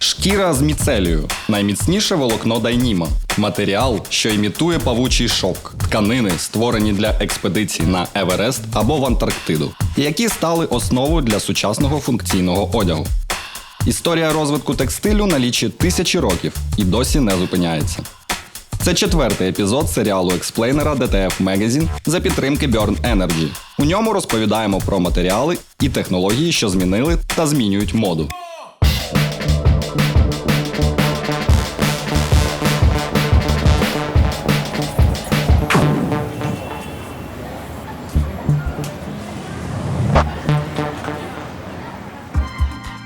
Шкіра з міцелію найміцніше волокно Дайніма. Матеріал, що імітує павучий шовк, тканини, створені для експедицій на Еверест або в Антарктиду, які стали основою для сучасного функційного одягу. Історія розвитку текстилю налічує тисячі років і досі не зупиняється. Це четвертий епізод серіалу експлейнера DTF Magazine за підтримки Burn Energy. У ньому розповідаємо про матеріали і технології, що змінили та змінюють моду.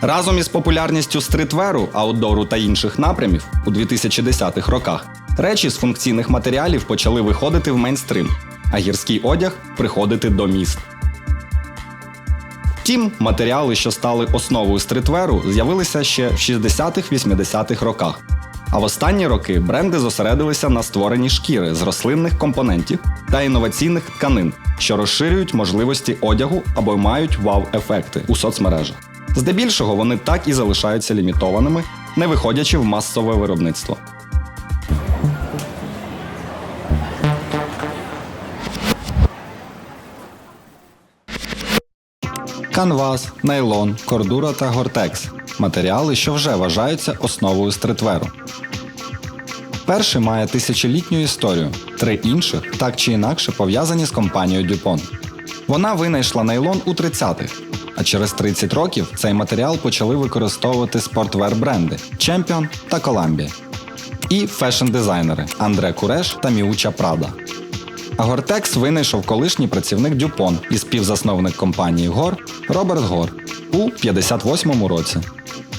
Разом із популярністю стрітверу, аутдору та інших напрямів у 2010-х роках речі з функційних матеріалів почали виходити в мейнстрим, а гірський одяг приходити до міст. Втім, матеріали, що стали основою стрітверу, з'явилися ще в 60-х-80-х роках. А в останні роки бренди зосередилися на створенні шкіри з рослинних компонентів та інноваційних тканин, що розширюють можливості одягу або мають вау-ефекти у соцмережах. Здебільшого вони так і залишаються лімітованими, не виходячи в масове виробництво. Канвас, нейлон, кордура та гортекс матеріали, що вже вважаються основою стритверу. Перший має тисячолітню історію, три інших так чи інакше пов'язані з компанією DuPont. Вона винайшла нейлон у 30-х, а через 30 років цей матеріал почали використовувати спортвер бренди Champion та Columbia. І фешн-дизайнери Андре Куреш та Міуча Прада. А Гортекс винайшов колишній працівник Дюпон і співзасновник компанії Гор Роберт Гор у 58-му році.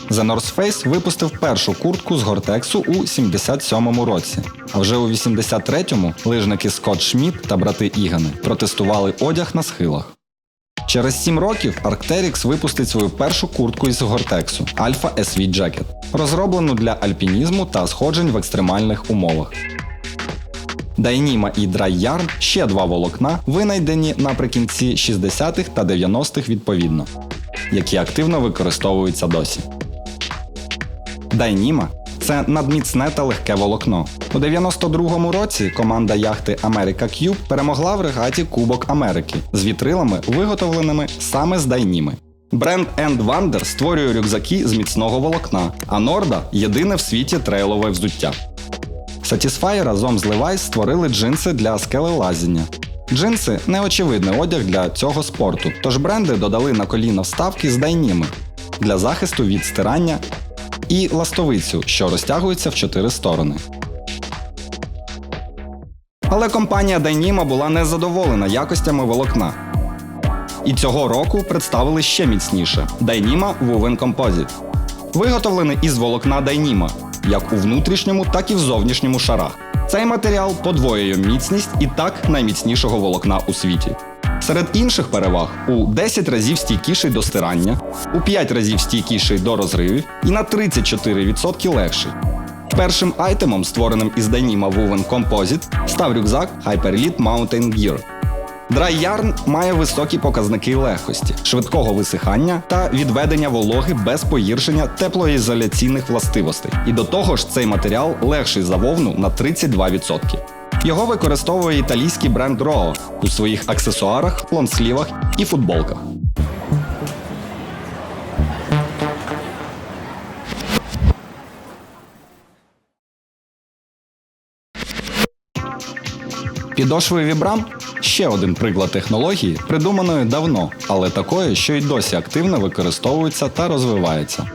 The North Face випустив першу куртку з Гортексу у 77-му році. А вже у 83-му лижники Скотт Шмідт та брати Ігани протестували одяг на схилах. Через 7 років Arc'teryx випустить свою першу куртку із Гортексу Alpha SV Jacket, розроблену для альпінізму та сходжень в екстремальних умовах. Дайніма і Dry Yarn – ще два волокна, винайдені наприкінці 60-х та 90-х відповідно, які активно використовуються досі. Дайніма це надміцне та легке волокно. У 92-му році команда яхти America Cube перемогла в регаті Кубок Америки з вітрилами, виготовленими саме з дайніми. Бренд End Wonder створює рюкзаки з міцного волокна, а Норда єдине в світі трейлове взуття. Satisfy разом з Levi's створили джинси для скелелазіння. Джинси неочевидний одяг для цього спорту, тож бренди додали на коліна вставки з дайніми для захисту від стирання і ластовицю, що розтягується в чотири сторони. Але компанія Dyneema була незадоволена якостями волокна. І цього року представили ще міцніше Dyneema Woven Composite. Виготовлений із волокна Dyneema, як у внутрішньому, так і в зовнішньому шарах. Цей матеріал подвоює міцність і так найміцнішого волокна у світі. Серед інших переваг у 10 разів стійкіший до стирання, у 5 разів стійкіший до розривів і на 34% легший. Першим айтемом, створеним із Dyneema Woven Composite, став рюкзак Hyperelite Mountain Gear. Dry Yarn має високі показники легкості, швидкого висихання та відведення вологи без погіршення теплоізоляційних властивостей. І до того ж, цей матеріал легший за вовну на 32%. Його використовує італійський бренд Roo у своїх аксесуарах, лонслівах і футболках. Підошви Vibram – ще один приклад технології, придуманої давно, але такої, що й досі активно використовується та розвивається.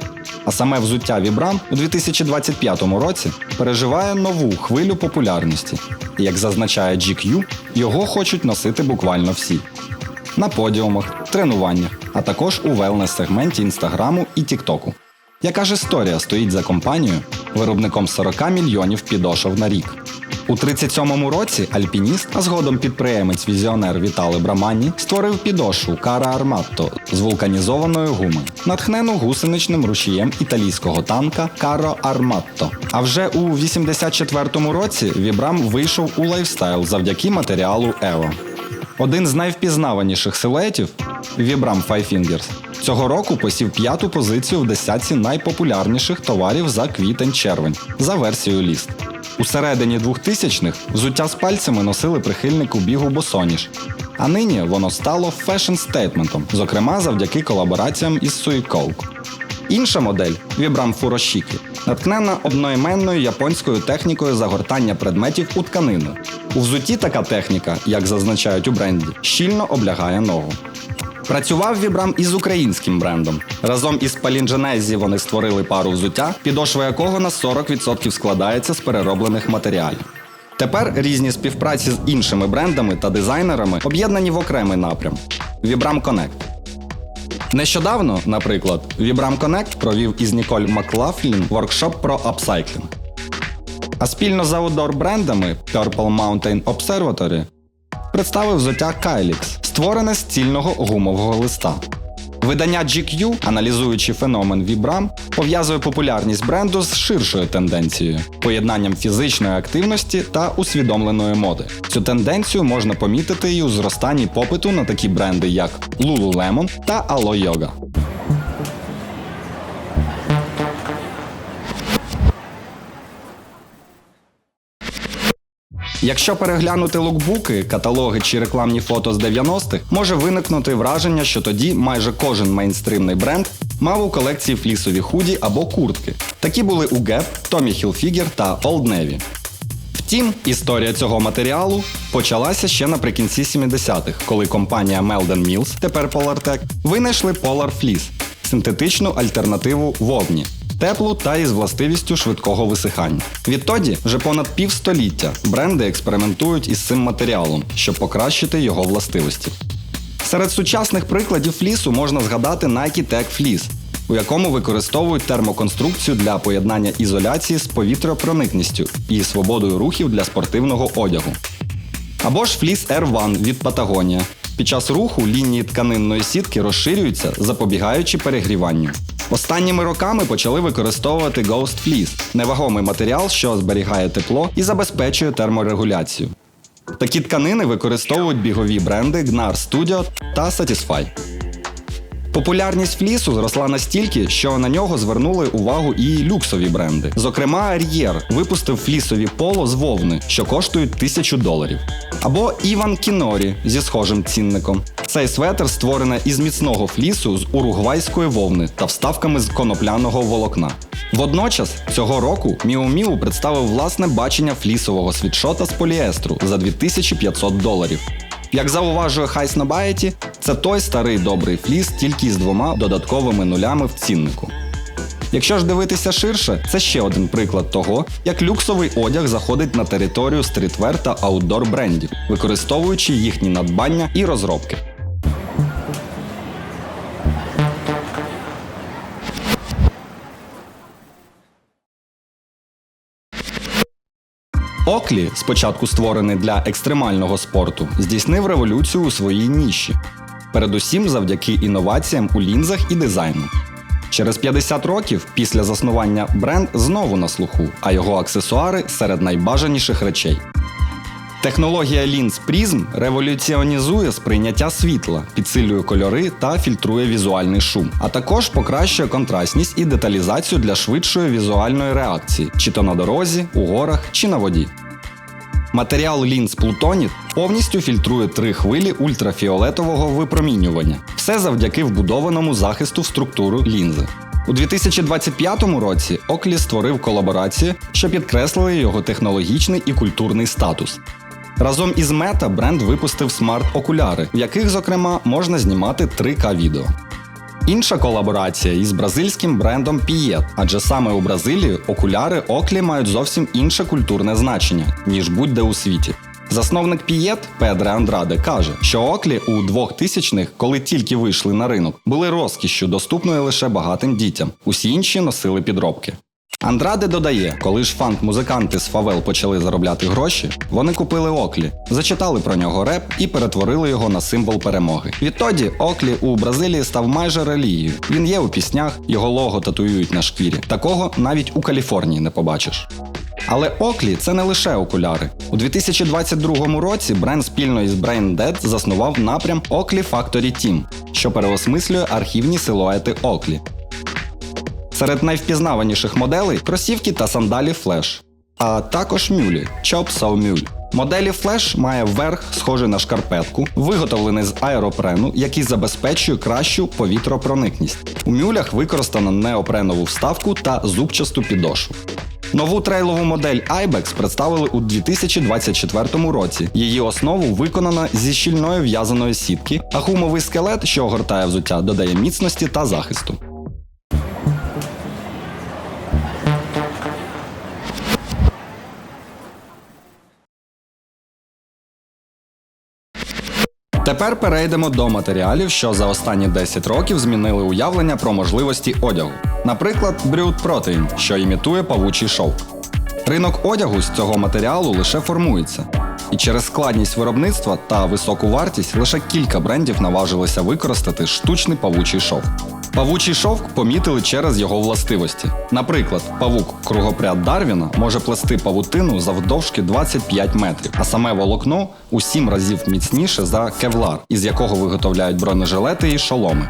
А саме взуття Vibram у 2025 році переживає нову хвилю популярності. І як зазначає GQ, його хочуть носити буквально всі. На подіумах, тренуваннях, а також у велнес-сегменті інстаграму і Тіктоку. Яка ж історія стоїть за компанією, виробником 40 мільйонів підошов на рік? У 37-му році альпініст, а згодом підприємець-візіонер Вітали Браманні створив підошву Кара Арматто з вулканізованої гуми, натхнену гусеничним рушієм італійського танка Каро Арматто. А вже у 84-му році Вібрам вийшов у лайфстайл завдяки матеріалу Ево. Один з найвпізнаваніших силуетів Vibram Five Fingers Цього року посів п'яту позицію в десятці найпопулярніших товарів за квітень-червень за версією ліст. У середині 2000-х взуття з пальцями носили прихильнику бігу босоніж, а нині воно стало фешн-стейтментом, зокрема завдяки колабораціям із Suicoke. Інша модель Vibram Furoshiki наткнена одноіменною японською технікою загортання предметів у тканину. У взутті така техніка, як зазначають у бренді, щільно облягає ногу. Працював Вібрам із українським брендом. Разом із Паліндженезі вони створили пару взуття, підошва якого на 40% складається з перероблених матеріалів. Тепер різні співпраці з іншими брендами та дизайнерами об'єднані в окремий напрям Vibram Connect. Нещодавно, наприклад, Vibram Connect провів із Ніколь Маклафлін воркшоп про апсайклінг. А спільно з аутдор брендами Purple Mountain Observatory представив взуття Kylix, створене з цільного гумового листа. Видання GQ, аналізуючи феномен Vibram, пов'язує популярність бренду з ширшою тенденцією поєднанням фізичної активності та усвідомленої моди. Цю тенденцію можна помітити і у зростанні попиту на такі бренди, як Lululemon та Alo Yoga. Якщо переглянути лукбуки, каталоги чи рекламні фото з 90-х, може виникнути враження, що тоді майже кожен мейнстримний бренд мав у колекції флісові худі або куртки. Такі були у Gap, Tommy Hilfiger та Old Navy. Втім, історія цього матеріалу почалася ще наприкінці 70-х, коли компанія Melden Mills, тепер Polartec, винайшли Polar Fleece – синтетичну альтернативу вовні, теплу та із властивістю швидкого висихання. Відтоді вже понад півстоліття бренди експериментують із цим матеріалом, щоб покращити його властивості. Серед сучасних прикладів флісу можна згадати Nike Tech Fleece, у якому використовують термоконструкцію для поєднання ізоляції з повітряпроникністю і свободою рухів для спортивного одягу. Або ж Fleece Air One від Patagonia. Під час руху лінії тканинної сітки розширюються, запобігаючи перегріванню. Останніми роками почали використовувати Ghost Fleece – невагомий матеріал, що зберігає тепло і забезпечує терморегуляцію. Такі тканини використовують бігові бренди Gnar Studio та Satisfy. Популярність флісу зросла настільки, що на нього звернули увагу і люксові бренди. Зокрема, Arier випустив флісові поло з вовни, що коштують тисячу доларів. Або Іван Кінорі зі схожим цінником. Цей светр створений із міцного флісу з уругвайської вовни та вставками з конопляного волокна. Водночас цього року Miu Miu представив власне бачення флісового світшота з поліестру за 2500 доларів. Як зауважує Хайс на Байеті, це той старий добрий фліс тільки з двома додатковими нулями в ціннику. Якщо ж дивитися ширше, це ще один приклад того, як люксовий одяг заходить на територію стрітвер та аутдор брендів, використовуючи їхні надбання і розробки. Оклі, спочатку створений для екстремального спорту, здійснив революцію у своїй ніші, передусім завдяки інноваціям у лінзах і дизайну. Через 50 років після заснування бренд знову на слуху, а його аксесуари серед найбажаніших речей. Технологія лінз Prism революціонізує сприйняття світла, підсилює кольори та фільтрує візуальний шум, а також покращує контрастність і деталізацію для швидшої візуальної реакції, чи то на дорозі, у горах, чи на воді. Матеріал лінз Plutonit повністю фільтрує три хвилі ультрафіолетового випромінювання, все завдяки вбудованому захисту в структуру лінзи. У 2025 році Оклі створив колаборації, що підкреслили його технологічний і культурний статус. Разом із Meta бренд випустив смарт-окуляри, в яких, зокрема, можна знімати 3К-відео. Інша колаборація із бразильським брендом Piet, адже саме у Бразилії окуляри Оклі мають зовсім інше культурне значення, ніж будь-де у світі. Засновник Пієт Педре Андраде каже, що Оклі у 2000-х, коли тільки вийшли на ринок, були розкішшю, доступною лише багатим дітям. Усі інші носили підробки. Андраде додає, коли ж фанк-музиканти з Фавел почали заробляти гроші, вони купили Оклі, зачитали про нього реп і перетворили його на символ перемоги. Відтоді Оклі у Бразилії став майже релігією. Він є у піснях, його лого татуюють на шкірі. Такого навіть у Каліфорнії не побачиш. Але Оклі це не лише окуляри. У 2022 році бренд спільно із Brain Dead заснував напрям Oakley Factory Team, що переосмислює архівні силуети Оклі. Серед найвпізнаваніших моделей кросівки та сандалі Flash, а також мюлі Chop Mule. Моделі Flash має верх, схожий на шкарпетку, виготовлений з аеропрену, який забезпечує кращу повітропроникність. У мюлях використано неопренову вставку та зубчасту підошву. Нову трейлову модель Ibex представили у 2024 році. Її основу виконана зі щільної в'язаної сітки, а гумовий скелет, що огортає взуття, додає міцності та захисту. Тепер перейдемо до матеріалів, що за останні 10 років змінили уявлення про можливості одягу. Наприклад, брюд протеїн, що імітує павучий шовк. Ринок одягу з цього матеріалу лише формується. І через складність виробництва та високу вартість лише кілька брендів наважилися використати штучний павучий шовк. Павучий шовк помітили через його властивості. Наприклад, павук кругопряд Дарвіна може плести павутину завдовжки 25 метрів, а саме волокно у 7 разів міцніше за кевлар, із якого виготовляють бронежилети і шоломи.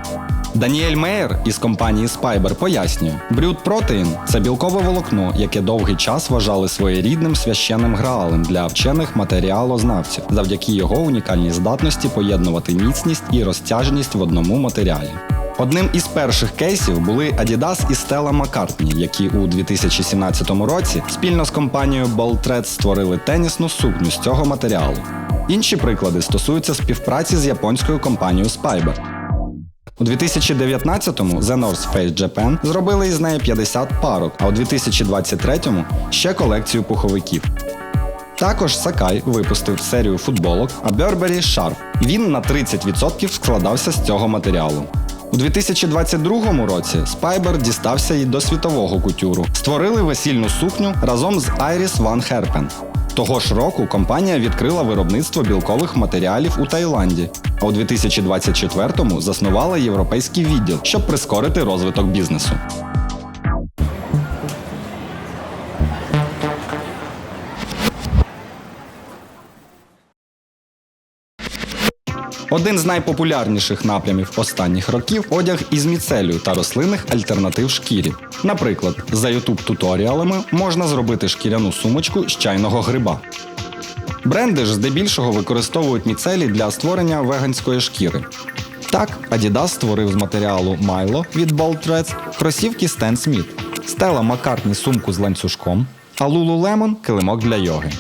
Даніель Мейер із компанії Spyber пояснює, Брюд Protein – це білкове волокно, яке довгий час вважали своєрідним священним граалем для вчених матеріалознавців, завдяки його унікальній здатності поєднувати міцність і розтяжність в одному матеріалі. Одним із перших кейсів були Adidas і Stella McCartney, які у 2017 році спільно з компанією Boltred створили тенісну сукню з цього матеріалу. Інші приклади стосуються співпраці з японською компанією Spyber. У 2019-му The North Face Japan зробили із неї 50 парок, а у 2023-му ще колекцію пуховиків. Також Sakai випустив серію футболок, а Burberry – шарф. Він на 30% складався з цього матеріалу. У 2022 році Спайбер дістався і до світового кутюру. Створили весільну сукню разом з Iris Van Herpen. Того ж року компанія відкрила виробництво білкових матеріалів у Таїланді, а у 2024-му заснувала європейський відділ, щоб прискорити розвиток бізнесу. Один з найпопулярніших напрямів останніх років одяг із міцелію та рослинних альтернатив шкірі. Наприклад, за YouTube туторіалами можна зробити шкіряну сумочку з чайного гриба. Бренди ж здебільшого використовують міцелій для створення веганської шкіри. Так, Adidas створив з матеріалу Milo від Bold Threads кросівки Stan Smith, Stella McCartney сумку з ланцюжком, а Lululemon – килимок для йоги.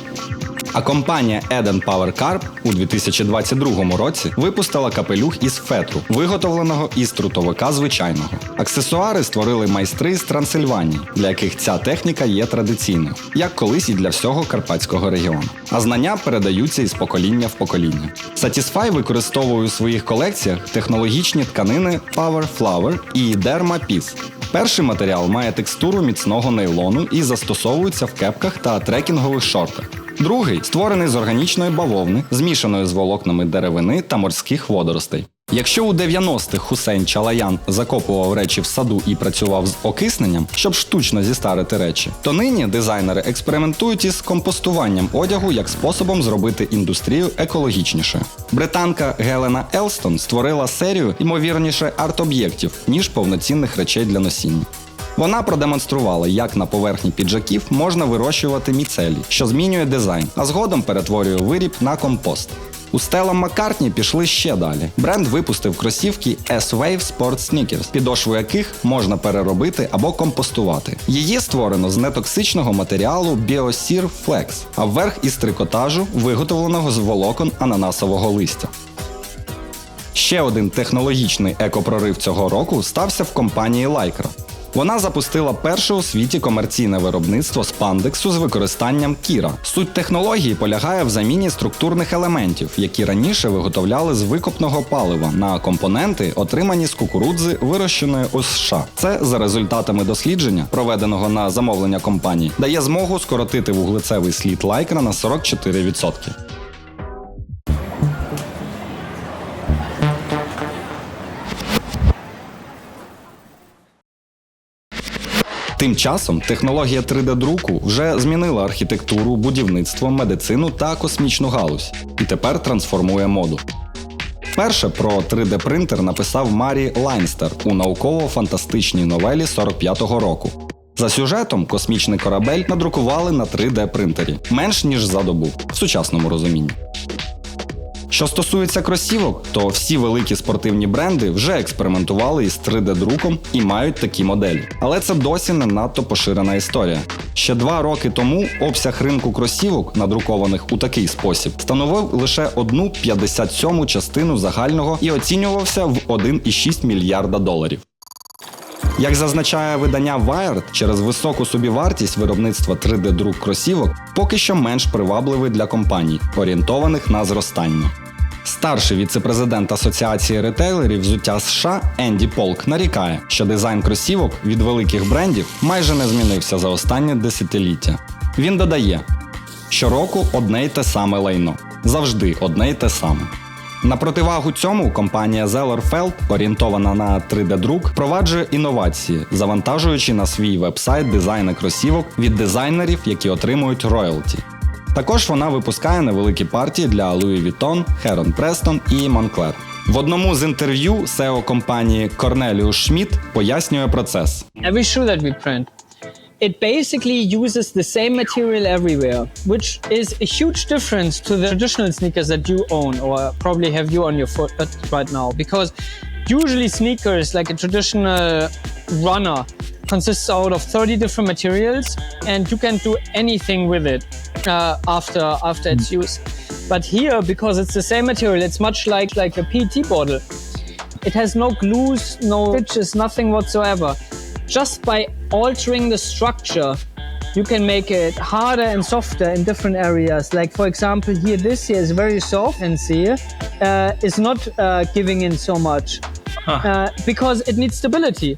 А компанія Eden Power Carb у 2022 році випустила капелюх із фетру, виготовленого із трутовика звичайного. Аксесуари створили майстри з Трансильванії, для яких ця техніка є традиційною, як колись і для всього карпатського регіону. А знання передаються із покоління в покоління. Satisfy використовує у своїх колекціях технологічні тканини Power Flower і Derma Peace. Перший матеріал має текстуру міцного нейлону і застосовується в кепках та трекінгових шортах. Другий створений з органічної бавовни, змішаної з волокнами деревини та морських водоростей. Якщо у 90-х Хусейн Чалаян закопував речі в саду і працював з окисненням, щоб штучно зістарити речі, то нині дизайнери експериментують із компостуванням одягу як способом зробити індустрію екологічнішою. Британка Гелена Елстон створила серію ймовірніше арт-об'єктів, ніж повноцінних речей для носіння. Вона продемонструвала, як на поверхні піджаків можна вирощувати міцелій, що змінює дизайн, а згодом перетворює виріб на компост. У Stella McCartney пішли ще далі. Бренд випустив кросівки S-Wave Sport Sneakers, підошву яких можна переробити або компостувати. Її створено з нетоксичного матеріалу BioSear Flex, а вверх із трикотажу, виготовленого з волокон ананасового листя. Ще один технологічний екопрорив цього року стався в компанії Lycra. Вона запустила перше у світі комерційне виробництво спандексу з використанням кіра. Суть технології полягає в заміні структурних елементів, які раніше виготовляли з викопного палива на компоненти, отримані з кукурудзи, вирощеної у США. Це за результатами дослідження, проведеного на замовлення компанії, дає змогу скоротити вуглецевий слід лайкра на 44%. Тим часом технологія 3D-друку вже змінила архітектуру, будівництво, медицину та космічну галузь і тепер трансформує моду. Перше про 3D-принтер написав Марі Лайнстер у науково-фантастичній новелі 45-го року. За сюжетом космічний корабель надрукували на 3D-принтері менш ніж за добу в сучасному розумінні. Що стосується кросівок, то всі великі спортивні бренди вже експериментували із 3D-друком і мають такі моделі. Але це досі не надто поширена історія. Ще два роки тому обсяг ринку кросівок, надрукованих у такий спосіб, становив лише одну 57 частину загального і оцінювався в 1,6 мільярда доларів. Як зазначає видання Wired, через високу собівартість виробництва 3D-друк кросівок поки що менш привабливий для компаній, орієнтованих на зростання. Старший віцепрезидент Асоціації ретейлерів взуття США Енді Полк нарікає, що дизайн кросівок від великих брендів майже не змінився за останнє десятиліття. Він додає: щороку одне й те саме лайно, завжди одне й те саме. На противагу цьому компанія Zellerfeld, орієнтована на 3D-друк, впроваджує інновації, завантажуючи на свій вебсайт дизайни кросівок від дизайнерів, які отримують роялті. Також вона випускає невеликі партії для Louis Vuitton, Heron Preston і Moncler. В одному з інтерв'ю SEO компанії Cornelius Schmidt пояснює процес. every shoe that we print it basically uses the same material everywhere which is a huge difference to the traditional sneakers that you own or probably have you on your foot uh, right now because usually sneakers like a traditional runner consists out of 30 different materials and you can do anything with it uh, after after its use but here because it's the same material it's much like like a pt bottle it has no glues, no stitches, nothing whatsoever. Just by altering the structure, you can make it harder and softer in different areas. Like for example, here this here is very soft and see uh, is not uh, giving in so much uh, because it needs stability.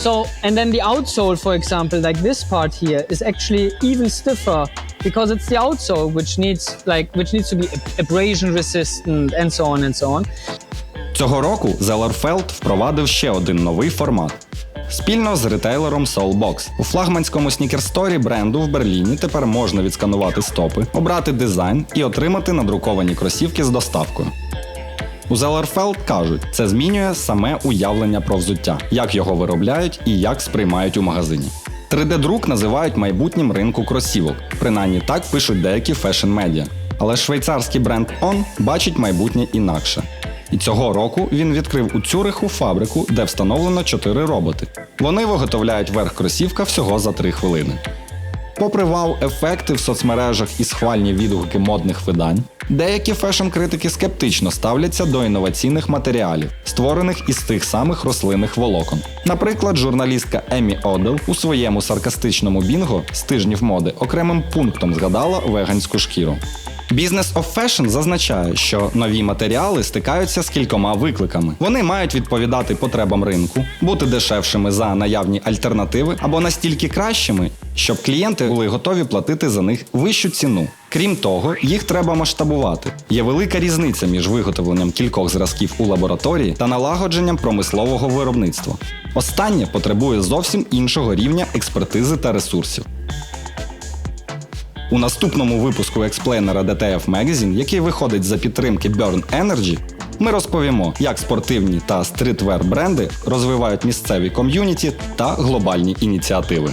So and then the outsole, for example, like this part here is actually even stiffer because it's the outsole which needs like which needs to be abrasion resistant and so on and so on. Цього року Zellerfeld впровадив ще один новий формат. Спільно з ретейлером Soulbox. У флагманському снікерсторі бренду в Берліні тепер можна відсканувати стопи, обрати дизайн і отримати надруковані кросівки з доставкою. У Zellerfeld кажуть, це змінює саме уявлення про взуття, як його виробляють і як сприймають у магазині. 3D-друк називають майбутнім ринку кросівок, принаймні так пишуть деякі фешн-медіа. Але швейцарський бренд On бачить майбутнє інакше. І цього року він відкрив у Цюриху фабрику, де встановлено 4 роботи. Вони виготовляють верх кросівка всього за 3 хвилини. Попри вау-ефекти в соцмережах і схвальні відгуки модних видань, деякі фешн-критики скептично ставляться до інноваційних матеріалів, створених із тих самих рослинних волокон. Наприклад, журналістка Емі Одел у своєму саркастичному бінго з тижнів моди окремим пунктом згадала веганську шкіру. Business of Fashion зазначає, що нові матеріали стикаються з кількома викликами. Вони мають відповідати потребам ринку, бути дешевшими за наявні альтернативи або настільки кращими, щоб клієнти були готові платити за них вищу ціну. Крім того, їх треба масштабувати. Є велика різниця між виготовленням кількох зразків у лабораторії та налагодженням промислового виробництва. Останнє потребує зовсім іншого рівня експертизи та ресурсів. У наступному випуску експлейнера DTF Magazine, який виходить за підтримки Burn Energy, ми розповімо, як спортивні та стрітвер бренди розвивають місцеві ком'юніті та глобальні ініціативи.